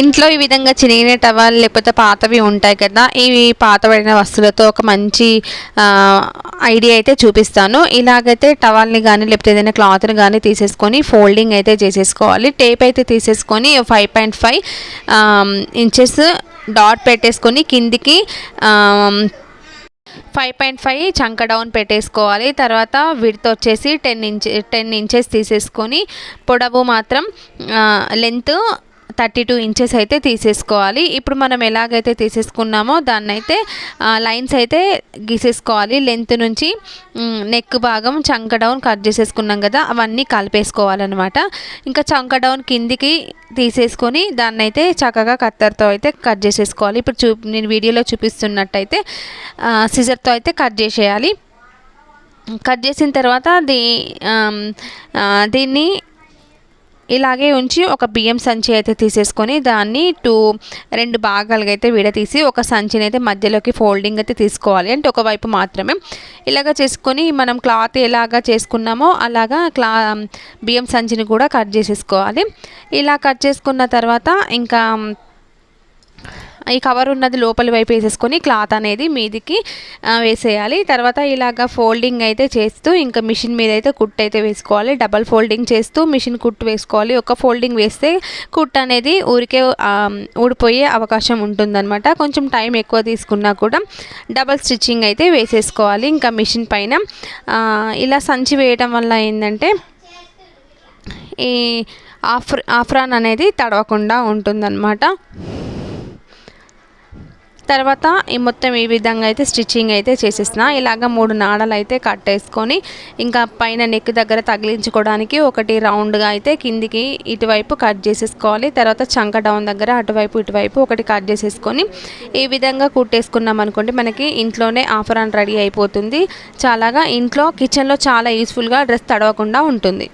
ఇంట్లో ఈ విధంగా చినిగిన టవల్ లేకపోతే పాతవి ఉంటాయి కదా ఇవి పాతబడిన వస్తువులతో ఒక మంచి ఐడియా అయితే చూపిస్తాను. ఇలాగైతే టవల్ని కానీ లేకపోతే ఏదైనా క్లాత్ని కానీ తీసేసుకొని ఫోల్డింగ్ అయితే చేసేసుకోవాలి. టేప్ అయితే తీసేసుకొని five point five inches dot పెట్టేసుకొని కిందికి ఫైవ్ పాయింట్ ఫైవ్ చంక డౌన్ పెట్టేసుకోవాలి. తర్వాత విడత్ వచ్చేసి టెన్ ఇంచెస్ టెన్ ఇంచెస్ తీసేసుకొని పొడవు మాత్రం లెంత్ థర్టీ టూ ఇంచెస్ అయితే తీసేసుకోవాలి. ఇప్పుడు మనం ఎలాగైతే తీసేసుకున్నామో దాన్ని అయితే లైన్స్ అయితే గీసేసుకోవాలి. లెంత్ నుంచి నెక్ భాగం చంక డౌన్ కట్ చేసేసుకున్నాం కదా అవన్నీ కలిపేసుకోవాలన్నమాట. ఇంకా చంక డౌన్ కిందికి తీసేసుకొని దాన్ని అయితే చక్కగా కత్తర్తో అయితే కట్ చేసేసుకోవాలి. ఇప్పుడు చూ నేను వీడియోలో చూపిస్తున్నట్టయితే సిజర్తో అయితే కట్ చేసేయాలి. కట్ చేసిన తర్వాత దీ దీన్ని ఇలాగే ఉంచి ఒక బియ్యం సంచి అయితే తీసేసుకొని దాన్ని టూ రెండు భాగాలుగా అయితే విడతీసి ఒక సంచిని అయితే మధ్యలోకి ఫోల్డింగ్ అయితే తీసుకోవాలి. అంటే ఒకవైపు మాత్రమే. ఇలాగ చేసుకొని మనం క్లాత్ ఎలాగా చేసుకున్నామో అలాగా క్లా బియ్యం సంచిని కూడా కట్ చేసేసుకోవాలి. ఇలా కట్ చేసుకున్న తర్వాత ఇంకా ఈ కవర్ ఉన్నది లోపలి వైపు వేసేసుకొని క్లాత్ అనేది మీదికి వేసేయాలి. తర్వాత ఇలాగ ఫోల్డింగ్ అయితే చేస్తూ ఇంకా మిషన్ మీద అయితే కుట్టు అయితే వేసుకోవాలి. డబల్ ఫోల్డింగ్ చేస్తూ మిషన్ కుట్టు వేసుకోవాలి. ఒక ఫోల్డింగ్ వేస్తే కుట్టు అనేది ఊరికే ఊడిపోయే అవకాశం ఉంటుందన్నమాట. కొంచెం టైం ఎక్కువ తీసుకున్నా కూడా డబల్ స్టిచ్చింగ్ అయితే వేసేసుకోవాలి. ఇంకా మిషన్ పైన ఇలా సంచి వేయడం వల్ల ఏంటంటే ఈ ఆఫ్ర ఆఫ్రాన్ అనేది తడవకుండా ఉంటుందన్నమాట. తర్వాత ఈ మొత్తం ఈ విధంగా అయితే స్టిచ్చింగ్ అయితే చేసేసిన ఇలాగ మూడు నాడలు అయితే కట్టేసుకొని ఇంకా పైన నెక్ దగ్గర తగిలించుకోవడానికి ఒకటి రౌండ్గా అయితే కిందికి ఇటువైపు కట్ చేసేసుకోవాలి. తర్వాత చంక డౌన్ దగ్గర అటువైపు ఇటువైపు ఒకటి కట్ చేసేసుకొని ఈ విధంగా కుట్టేసుకున్నాం అనుకోండి మనకి ఇంట్లోనే ఆఫర్ అండ్ రెడీ అయిపోతుంది. చాలాగా ఇంట్లో కిచెన్లో చాలా యూస్ఫుల్గా డ్రెస్ తడవకుండా ఉంటుంది.